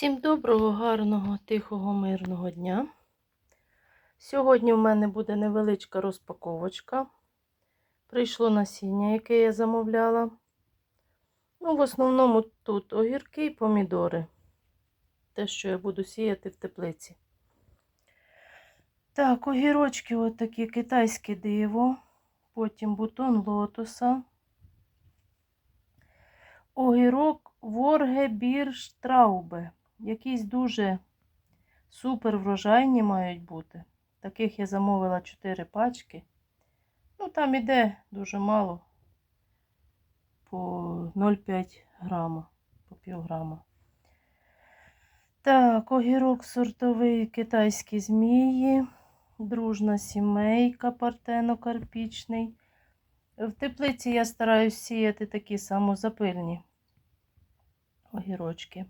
Всім доброго, гарного, тихого, мирного дня. Сьогодні в мене буде невеличка розпаковочка. Прийшло насіння, яке я замовляла. Ну, в основному тут огірки і помідори. Те, що я буду сіяти в теплиці. Так, огірочки отакі китайське диво. Потім бутон лотоса. Огірок Ворге Бірштраубе. Якісь дуже супер врожайні мають бути. Таких я замовила 4 пачки. Ну, там іде дуже мало. По 0,5 грама, по пів грама. Так, огірок сортовий китайські змії. Дружна сімейка партено-карпічний. В теплиці я стараюсь сіяти такі самозапильні огірочки.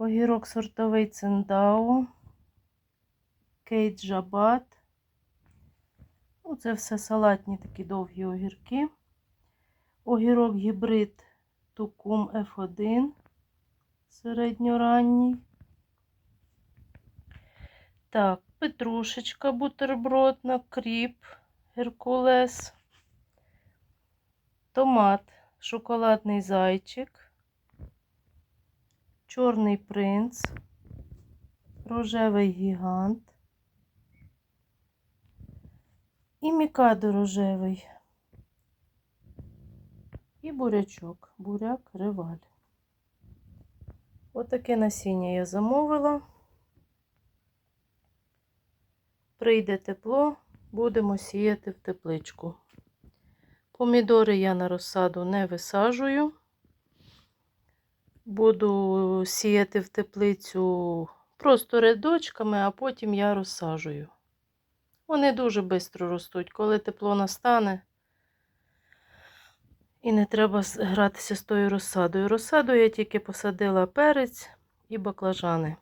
Огірок сортовий циндао, кейджабат. Ну, це все салатні такі довгі огірки. Огірок гібрид Тукум F1 середньоранній. Так, петрушечка бутербродна, кріп, геркулес, томат, шоколадний зайчик, чорний принц, рожевий гігант і мікадо рожевий. І бурячок, буряк реваль. Отаке насіння я замовила. Прийде тепло, будемо сіяти в тепличку. Помідори я на розсаду не висаджую. Буду сіяти в теплицю просто рядочками, а потім я розсаджую. Вони дуже швидко ростуть, коли тепло настане. І не треба гратися з тою розсадою. Розсаду я тільки посадила перець і баклажани.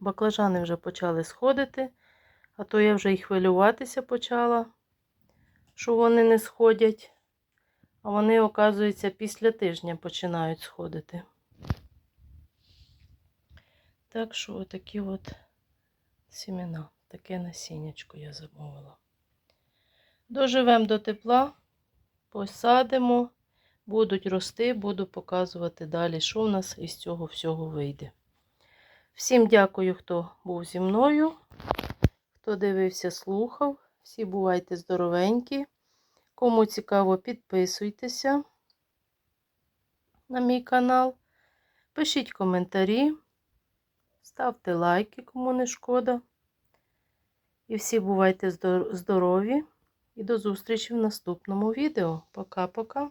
Баклажани вже почали сходити, а то я вже й хвилюватися почала, що вони не сходять. А вони, оказується, після тижня починають сходити. Так що отакі от сімена, таке насіннячко я замовила. Доживемо до тепла, посадимо, будуть рости, буду показувати далі, що в нас із цього всього вийде. Всім дякую, хто був зі мною, хто дивився, слухав. Всі бувайте здоровенькі. Кому цікаво, підписуйтеся на мій канал. Пишіть коментарі, ставте лайки, кому не шкода. І всі бувайте здорові. І до зустрічі в наступному відео. Пока-пока.